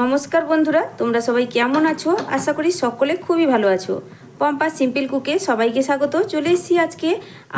নমস্কার বন্ধুরা, তোমরা সবাই কেমন আছো? আশা করি সকলে খুবই ভালো আছো। পম্পা সিম্পল কুকে সবাইকে স্বাগত। চলে এসেছি আজকে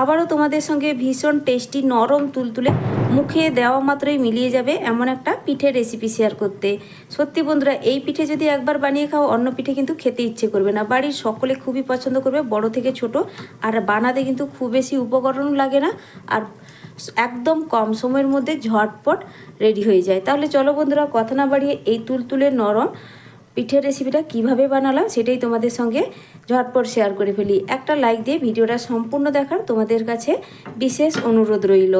আবারও তোমাদের সঙ্গে ভীষণ টেস্টি নরম তুলতুলে, মুখে দেওয়া মাত্রই মিলিয়ে যাবে এমন একটা পিঠের রেসিপি শেয়ার করতে। সত্যি বন্ধুরা, এই পিঠে যদি একবার বানিয়ে খাও, অন্য পিঠে কিন্তু খেতে ইচ্ছে করবে না। বাড়ির সকলে খুবই পছন্দ করবে, বড় থেকে ছোট, আর বানাতে কিন্তু খুব বেশি উপকরণ লাগে না। আর একদম কম সময়ের মধ্যে ঝটপট রেডি হয়ে যায়। তাহলে চলো বন্ধুরা, কথা না বাড়িয়ে এই তুলতুলে নরম পিঠের রেসিপিটা কীভাবে বানালাম সেটাই তোমাদের সঙ্গে ঝটপট শেয়ার করে ফেলি। একটা লাইক দিয়ে ভিডিওটা সম্পূর্ণ দেখার তোমাদের কাছে বিশেষ অনুরোধ রইল।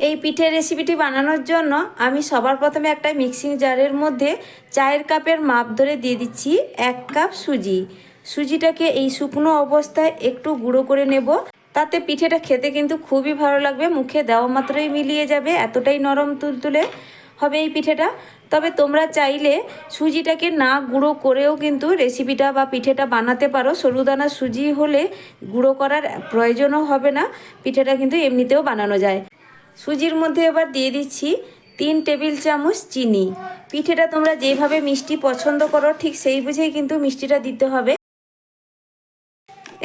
এই পিঠের রেসিপিটি বানানোর জন্য আমি সবার প্রথমে একটা মিক্সিং জারের মধ্যে চায়ের কাপের মাপ ধরে দিয়ে দিচ্ছি এক কাপ সুজি। সুজিটাকে এই শুকনো অবস্থায় একটু গুঁড়ো করে নেব। তাতে পিঠেটা খেতে কিন্তু খুবই ভালো লাগবে, মুখে দেওয়া মাত্রই মিলিয়ে যাবে, এতটাই নরম তুলতুলে হবে এই পিঠেটা। তবে তোমরা চাইলে সুজিটাকে না গুঁড়ো করেও কিন্তু রেসিপিটা বা পিঠেটা বানাতে পারো। সরুদানা সুজি হলে গুঁড়ো করার প্রয়োজনও হবে না, পিঠেটা কিন্তু এমনিতেও বানানো যায়। সুজির মধ্যে এবার দিয়ে দিচ্ছি তিন টেবিল চামচ চিনি। পিঠেটা তোমরা যেভাবে মিষ্টি পছন্দ করো, ঠিক সেই বুঝেই কিন্তু মিষ্টিটা দিতে হবে।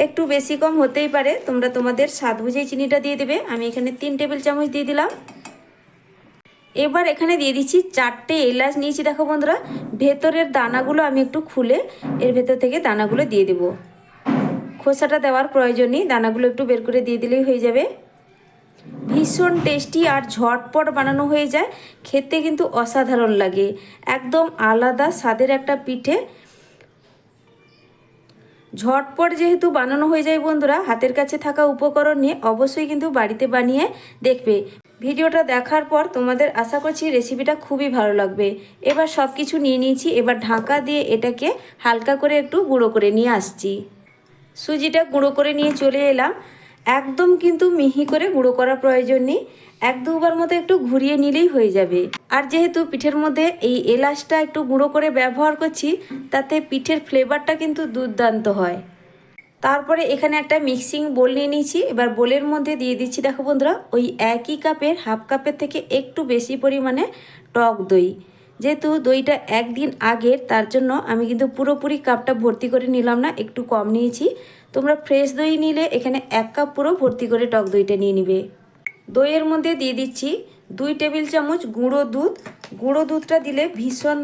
একটু বেশি কম হতেই পারে। তোমরা তোমাদের স্বাদ বুঝেই চিনিটা দিয়ে দেবে। আমি এখানে তিন টেবিল চামচ দিয়ে দিলাম। এবার এখানে দিয়ে দিচ্ছি চারটে এলাচ নিয়েছি, দেখো বন্ধুরা। ভেতরের দানাগুলো আমি একটু খুলে এর ভেতর থেকে দানাগুলো দিয়ে দেব। খোসাটা দেওয়ার প্রয়োজন নেই দানাগুলো একটু বের করে দিয়ে দিলেই হয়ে যাবে। ভীষণ টেস্টি আর ঝটপট বানানো হয়ে যায়। খেতে কিন্তু অসাধারণ লাগে। একদম আলাদা স্বাদের একটা পিঠে। ঝটপট যেহেতু বানানো হয়ে যায় বন্ধুরা, হাতের কাছে থাকা উপকরণ নিয়ে অবশ্যই কিন্তু বাড়িতে বানিয়ে দেখবে। ভিডিওটা দেখার পর তোমাদের আশা করছি রেসিপিটা খুবই ভালো লাগবে। এবার সব কিছু নিয়ে নিয়েছি, এবার ঢাকা দিয়ে এটাকে হালকা করে একটু গুঁড়ো করে নিয়ে আসছি। সুজিটা গুঁড়ো করে নিয়ে চলে এলাম। একদম কিন্তু মিহি করে গুঁড়ো করা প্রয়োজন নেই। এক দুবার মতো একটু ঘুরিয়ে নিলেই হয়ে যাবে। আর যেহেতু পিঠের মধ্যে এই এলাচটা একটু গুঁড়ো করে ব্যবহার করছি, তাতে পিঠের ফ্লেভারটা কিন্তু দুর্দান্ত হয়। তারপরে এখানে একটা মিক্সিং বোল নিয়ে নিয়েছি। এবার বোলের মধ্যে দিয়ে দিচ্ছি, দেখো বন্ধুরা, ওই একই কাপের হাফ কাপের থেকে একটু বেশি পরিমাণে টক দই। যেহেতু দইটা একদিন আগের, তার জন্য আমি কিন্তু পুরোপুরি কাপটা ভর্তি করে নিলাম না, একটু কম নিয়েছি। তোমরা ফ্রেশ দই নিলে এখানে এক কাপ পুরো ভর্তি করে টক দইটা নিয়ে নিবে। দইয়ের মধ্যে দিয়ে দিচ্ছি দুই টেবিল চামচ গুঁড়ো দুধ। গুঁড়ো দুধটা দিলে ভীষণ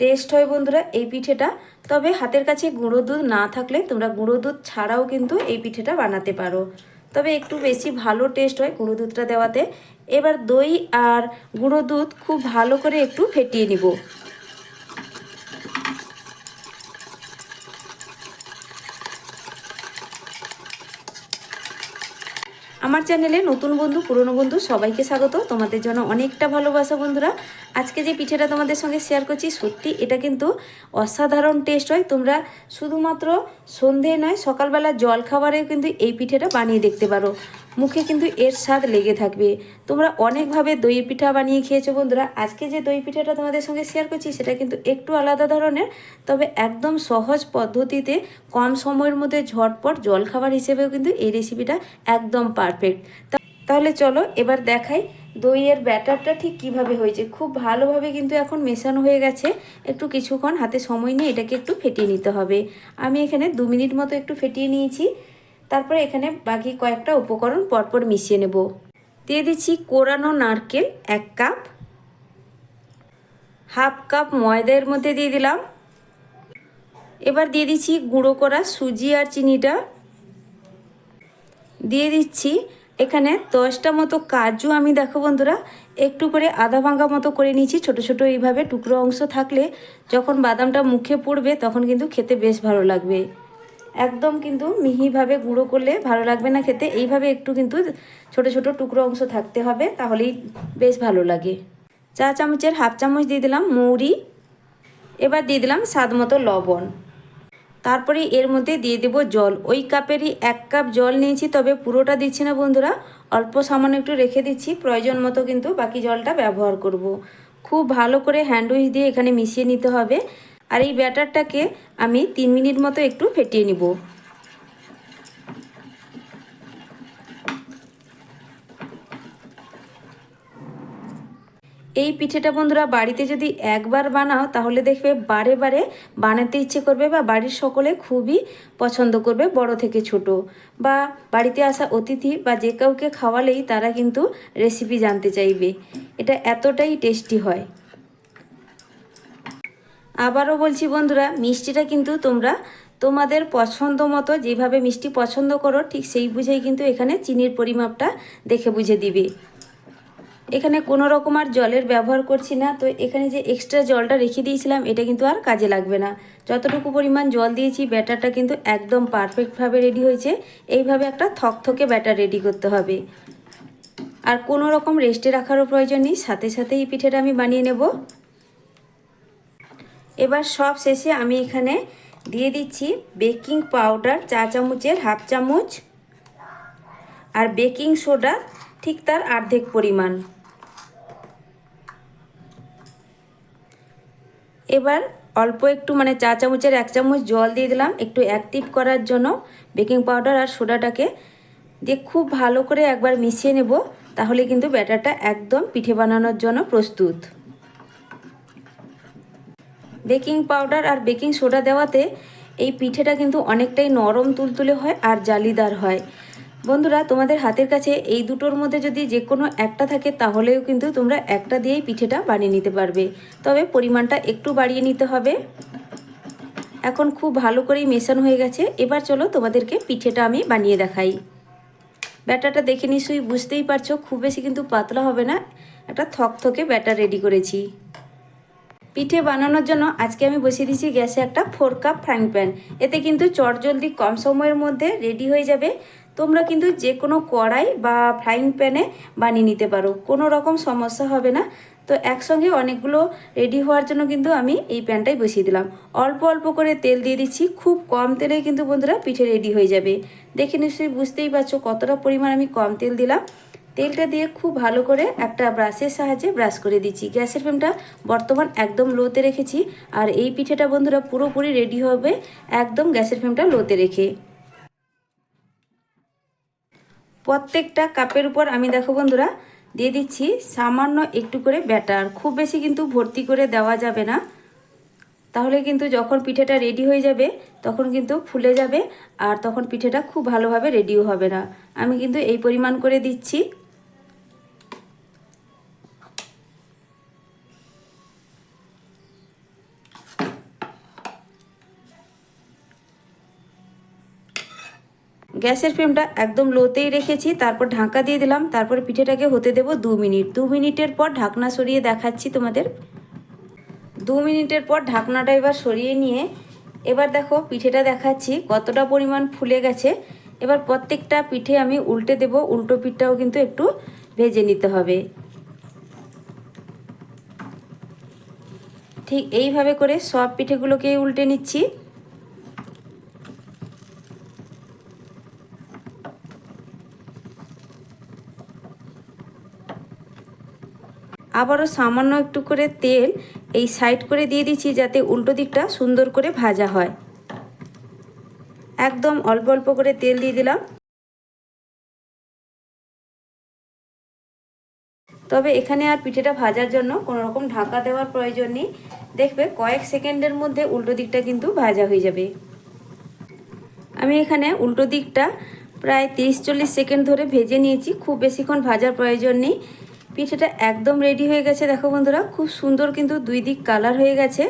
টেস্ট হয় বন্ধুরা এই পিঠেটা। তবে হাতের কাছে গুঁড়ো দুধ না থাকলে তোমরা গুঁড়ো দুধ ছাড়াও কিন্তু এই পিঠেটা বানাতে পারো। তবে একটু বেশি ভালো টেস্ট হয় গুঁড়ো দুধটা দেওয়াতে। এবার দই আর গুঁড়ো দুধ খুব ভালো করে একটু ফেটিয়ে নিব। আমার চ্যানেলে নতুন বন্ধু, পুরনো বন্ধু সবাইকে স্বাগত। তোমাদের জন্য অনেকটা ভালোবাসা বন্ধুরা। আজকে যে পিঠেটা তোমাদের সঙ্গে শেয়ার করছি, সত্যি এটা কিন্তু অসাধারণ টেস্ট হয়। তোমরা শুধুমাত্র সন্ধে নয়, সকালবেলা জল খাবারেও কিন্তু এই পিঠেটা বানিয়ে দেখতে পারো। মুখে কিন্তু এর স্বাদ লেগে থাকবে। তোমরা অনেকভাবে দই পিঠা বানিয়ে খেয়েছো বন্ধুরা। আজকে যে দই পিঠাটা তোমাদের সঙ্গে শেয়ার করছি, সেটা কিন্তু একটু আলাদা ধরনের, তবে একদম সহজ পদ্ধতিতে, কম সময়ের মধ্যে ঝটপট জলখাবার হিসেবেও কিন্তু এই রেসিপিটা একদম পারফেক্ট তাহলে চলো এবার দেখাই দইয়ের ব্যাটারটা ঠিক কীভাবে হয়েছে। খুব ভালোভাবে কিন্তু এখন মেশানো হয়ে গেছে। একটু কিছুক্ষণ হাতে সময় নিয়ে এটাকে একটু ফেটিয়ে নিতে হবে। আমি এখানে দু মিনিট মতো একটু ফেটিয়ে নিয়েছি। তারপরে এখানে বাকি কয়েকটা উপকরণ পরপর মিশিয়ে নেব। দিয়ে দিচ্ছি কোরানো নারকেল এক কাপ। হাফ কাপ ময়দার মধ্যে দিয়ে দিলাম। এবার দিয়ে দিচ্ছি গুঁড়ো করা সুজি আর চিনিটা। দিয়ে দিচ্ছি এখানে দশটা মতো কাজু। আমি দেখো বন্ধুরা, একটু করে আধা ভাঙ্গা মতো করে নিয়েছি। ছোট ছোট এইভাবে টুকরো অংশ থাকলে যখন বাদামটা মুখে পড়বে তখন কিন্তু খেতে বেশ ভালো লাগবে। একদম কিন্তু মিহিভাবে গুঁড়ো করলে ভালো লাগবে না খেতে। এইভাবে একটু কিন্তু ছোট ছোট টুকরো অংশ থাকতে হবে, তাহলেই বেশ ভালো লাগে। চা চামচের হাফ চামচ দিয়ে দিলাম মৌরি, এবার দিয়ে দিলাম স্বাদ মতো লবণ। তারপরে এর মধ্যে দিয়ে দেব জল। ওই কাপেরই এক কাপ জল নিয়েছি, তবে পুরোটা দিচ্ছি না বন্ধুরা। অল্প সামান্য একটু রেখে দিচ্ছি, প্রয়োজন মতো কিন্তু বাকি জলটা ব্যবহার করব। খুব ভালো করে হ্যান্ডউইচ দিয়ে এখানে মিশিয়ে নিতে হবে। আর এই ব্যাটারটাকে আমি তিন মিনিট মতো একটু ফেটিয়ে নিব। এই পিঠেটা বন্ধুরা বাড়িতে যদি একবার বানাও, তাহলে দেখবে বারে বারে বানাতে ইচ্ছে করবে বা বাড়ির সকলে খুবই পছন্দ করবে বড় থেকে ছোট। বা বাড়িতে আসা অতিথি বা যে কাউকে খাওয়ালেই তারা কিন্তু রেসিপি জানতে চাইবে। এটা এতটাই টেস্টি হয়। আবারও বলছি বন্ধুরা, মিষ্টিটা কিন্তু তোমরা তোমাদের পছন্দ মতো যেভাবে মিষ্টি পছন্দ করো, ঠিক সেই বুঝেই কিন্তু এখানে চিনির পরিমাপটা দেখে বুঝে দিবে। এখানে কোনো রকম আর জলের ব্যবহার করছি না, তো এখানে যে এক্সট্রা জলটা রেখে দিয়েছিলাম, এটা কিন্তু আর কাজে লাগবে না। যতটুকু পরিমাণ জল দিয়েছি, ব্যাটারটা কিন্তু একদম পারফেক্টভাবে রেডি হয়েছে। এইভাবে একটা থকথকে ব্যাটার রেডি করতে হবে। আর কোনো রকম রেস্টে রাখারও প্রয়োজন নেই, সাথে সাথেই পিঠেটা আমি বানিয়ে নেব। এবার সব শেষে আমি এখানে দিয়ে দিচ্ছি বেকিং পাউডার চা চামচের হাফ চামচ আর বেকিং সোডা ঠিক তার অর্ধেক পরিমাণ। এবার অল্প একটু মানে চা চামচের এক চামচ জল দিয়ে দিলাম, একটু অ্যাক্টিভ করার জন্য বেকিং পাউডার আর সোডাটাকে দিয়ে খুব ভালো করে একবার মিশিয়ে নেব, তাহলে কিন্তু ব্যাটারটা একদম পিঠে বানানোর জন্য প্রস্তুত। বেকিং পাউডার আর বেকিং সোডা দেওয়াতে এই পিঠেটা কিন্তু অনেকটাই নরম তুলতুলে হয় আর জালিদার হয়। বন্ধুরা, তোমাদের হাতের কাছে এই দুটোর মধ্যে যদি যে কোনো একটা থাকে, তাহলেও কিন্তু তোমরা একটা দিয়েই পিঠেটা বানিয়ে নিতে পারবে। তবে পরিমাণটা একটু বাড়িয়ে নিতে হবে। এখন খুব ভালো করেই মেশানো হয়ে গেছে। এবার চলো তোমাদেরকে পিঠেটা আমি বানিয়ে দেখাই। ব্যাটারটা দেখে নিশ্চয়ই বুঝতেই পারছ, খুব বেশি কিন্তু পাতলা হবে না। একটা থকথকে ব্যাটার রেডি করেছি। পিঠে বানানোর জন্য আজকে আমি বসিয়ে দিয়েছি গ্যাসে একটা ফোর কাপ ফ্রাইং প্যান। এতে কিন্তু চটজলদি কম সময়ের মধ্যে রেডি হয়ে যাবে। তোমরা কিন্তু যে কোনো কড়াই বা ফ্রাইং প্যানে বানিয়ে নিতে পারো। কোনো রকম সমস্যা হবে না। তো একসঙ্গে অনেকগুলো রেডি হওয়ার জন্য কিন্তু আমি এই প্যানটাই বসিয়ে দিলাম। অল্প অল্প করে তেল দিয়ে দিচ্ছি। খুব কম তেলে কিন্তু বন্ধুরা পিঠে রেডি হয়ে যাবে। দেখে নিশ্চয়ই বুঝতেই পারছ কতটা পরিমাণ আমি কম তেল দিলাম। তেলটা দিয়ে খুব ভালো করে একটা ব্রাশের সাহায্যে ব্রাশ করে দিচ্ছি। গ্যাসের ফ্লেমটা বর্তমান একদম লোতে রেখেছি আর এই পিঠেটা বন্ধুরা পুরোপুরি রেডি হবে একদম গ্যাসের ফ্লেমটা লোতে রেখে। প্রত্যেকটা কাপের উপর আমি দেখো বন্ধুরা দিয়ে দিচ্ছি সামান্য একটু করে ব্যাটার। খুব বেশি কিন্তু ভর্তি করে দেওয়া যাবে না। তাহলে কিন্তু যখন পিঠেটা রেডি হয়ে যাবে তখন কিন্তু ফুলে যাবে আর তখন পিঠেটা খুব ভালোভাবে রেডিও হবে না। আমি কিন্তু এই পরিমাণ করে দিচ্ছি। গ্যাসের ফ্লেমটা একদম লোতেই রেখেছি, তারপর ঢাকা দিয়ে দিলাম, তারপর পিঠেটাকে হতে দেব দু মিনিট। দু মিনিটের পর ঢাকনা সরিয়ে দেখাচ্ছি তোমাদের। দু মিনিটের পর ঢাকনাটা এবার সরিয়ে নিয়ে, এবার দেখো পিঠেটা দেখাচ্ছি কতটা পরিমাণ ফুলে গেছে। এবার প্রত্যেকটা পিঠে আমি উল্টে দেব, উল্টো পিঠটাও কিন্তু একটু ভেজে নিতে হবে। ঠিক এইভাবে করে সব পিঠেগুলোকেই উল্টে নিচ্ছি। আবারও সামান্য একটু করে তেল এই সাইড করে দিয়ে দিচ্ছি যাতে উল্টো দিকটা সুন্দর করে ভাজা হয়। একদম অল্প অল্প করে তেল দিয়ে দিলাম। তবে এখানে আর পিঠেটা ভাজার জন্য কোনো রকম ঢাকা দেওয়ার প্রয়োজন নেই। দেখবে কয়েক সেকেন্ডের মধ্যে উল্টো দিকটা কিন্তু ভাজা হয়ে যাবে। আমি এখানে উল্টো দিকটা প্রায় তিরিশ চল্লিশ সেকেন্ড ধরে ভেজে নিয়েছি। খুব বেশিক্ষণ ভাজার প্রয়োজন নেই। পিঠেটা একদম রেডি হয়ে গেছে। দেখো বন্ধুরা, খুব সুন্দর কিন্তু দুই দিক কালার হয়ে গেছে।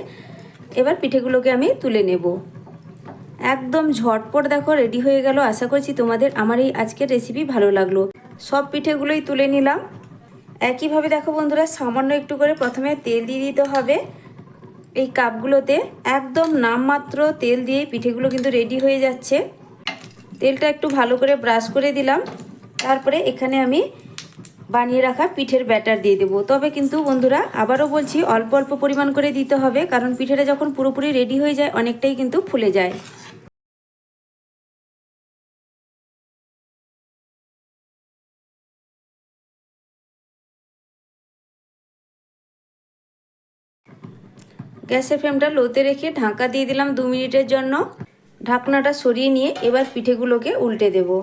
এবার পিঠেগুলোকে আমি তুলে নেব। একদম ঝটপট দেখো রেডি হয়ে গেল। আশা করছি তোমাদের আমার এই আজকের রেসিপি ভালো লাগল। সব পিঠেগুলোই তুলে নিলাম। একইভাবে দেখো বন্ধুরা, সামান্য একটু করে প্রথমে তেল দিয়ে দিতে হবে। এই কাপগুলোতে একদম নামমাত্র তেল দিয়ে পিঠেগুলো কিন্তু রেডি হয়ে যাচ্ছে। তেলটা একটু ভালো করে ব্রাশ করে দিলাম। তারপরে এখানে আমি বানিয়ে রাখা পিঠের ব্যাটার দিয়ে দেবো। তবে কিন্তু বন্ধুরা, আবারও বলছি, অল্প অল্প পরিমাণ করে দিতে হবে, কারণ পিঠেটা যখন পুরোপুরি রেডি হয়ে যায়, অনেকটাই কিন্তু ফুলে যায়। গ্যাসের ফ্লেমটা লোতে রেখে ঢাকা দিয়ে দিলাম দু মিনিটের জন্য। ঢাকনাটা সরিয়ে নিয়ে এবার পিঠেগুলোকে উল্টে দেবো।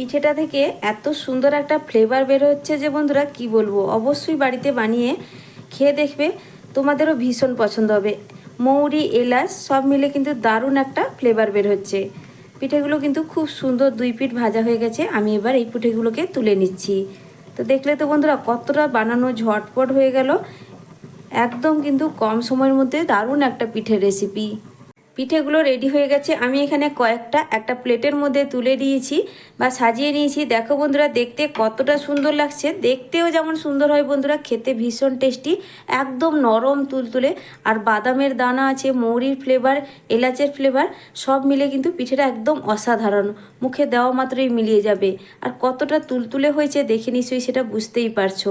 পিঠেটা থেকে এত সুন্দর একটা ফ্লেভার বের হচ্ছে যে বন্ধুরা, কি বলব? অবশ্যই বাড়িতে বানিয়ে খেয়ে দেখবে, তোমাদেরও ভীষণ পছন্দ হবে। মৌরি, এলাচ, সব মিলে কিন্তু দারুণ একটা ফ্লেভার বের হচ্ছে। পিঠেগুলো কিন্তু খুব সুন্দর দুই পিঠ ভাজা হয়ে গেছে, আমি এবার এই পিঠেগুলোকে তুলে নিচ্ছি। তো দেখলে তো বন্ধুরা, কতটা বানানো ঝটপট হয়ে গেল। একদম কিন্তু কম সময়ের মধ্যে দারুণ একটা পিঠের রেসিপি পিঠেগুলো রেডি হয়ে গেছে। আমি এখানে কয়েকটা, একটা প্লেটের মধ্যে তুলে দিয়েছি বা সাজিয়ে নিয়েছি। দেখো বন্ধুরা, দেখতে কতটা সুন্দর লাগছে। দেখতেও যেমন সুন্দর হয় বন্ধুরা, খেতে ভীষণ টেস্টি একদম নরম তুলতুলে। আর বাদামের দানা আছে, মৌরির ফ্লেভার এলাচের ফ্লেভার সব মিলে কিন্তু পিঠেটা একদম অসাধারণ। মুখে দেওয়া মাত্রই মিলিয়ে যাবে। আর কতটা তুলতুলে হয়েছে দেখে নিশ্চয়ই সেটা বুঝতেই পারছ।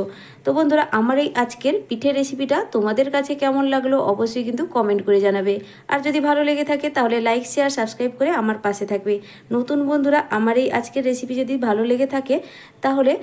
তো বন্ধুরা, আমার এই আজকের পিঠে রেসিপিটা তোমাদের কাছে কেমন লাগল অবশ্যই কিন্তু কমেন্ট করে জানাবে। আর যদি ভালো লেগে থাকে, তাহলে লাইক শেয়ার সাবস্ক্রাইব করে আমার পাশে থাকবে। নতুন বন্ধুরা, আমার এই আজকের রেসিপি যদি ভালো লেগে থাকে, তাহলে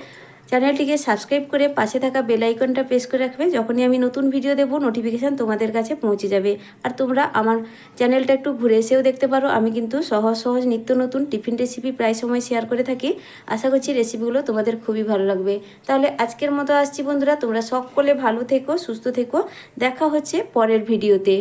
চ্যানেলটিকে সাবস্ক্রাইব করে পাশে থাকা বেল আইকনটা প্রেস করে রাখবে, যখনই আমি নতুন ভিডিও দেবো নোটিফিকেশান তোমাদের কাছে পৌঁছে যাবে। আর তোমরা আমার চ্যানেলটা একটু ঘুরে এসেও দেখতে পারো, আমি কিন্তু সহজ সহজ নিত্য নতুন টিফিন রেসিপি প্রায় সময় শেয়ার করে থাকি। আশা করছি রেসিপিগুলো তোমাদের খুবই ভালো লাগবে। তাহলে আজকের মতো আসছি বন্ধুরা, তোমরা সকলে ভালো থেকো, সুস্থ থেকো। দেখা হচ্ছে পরের ভিডিওতে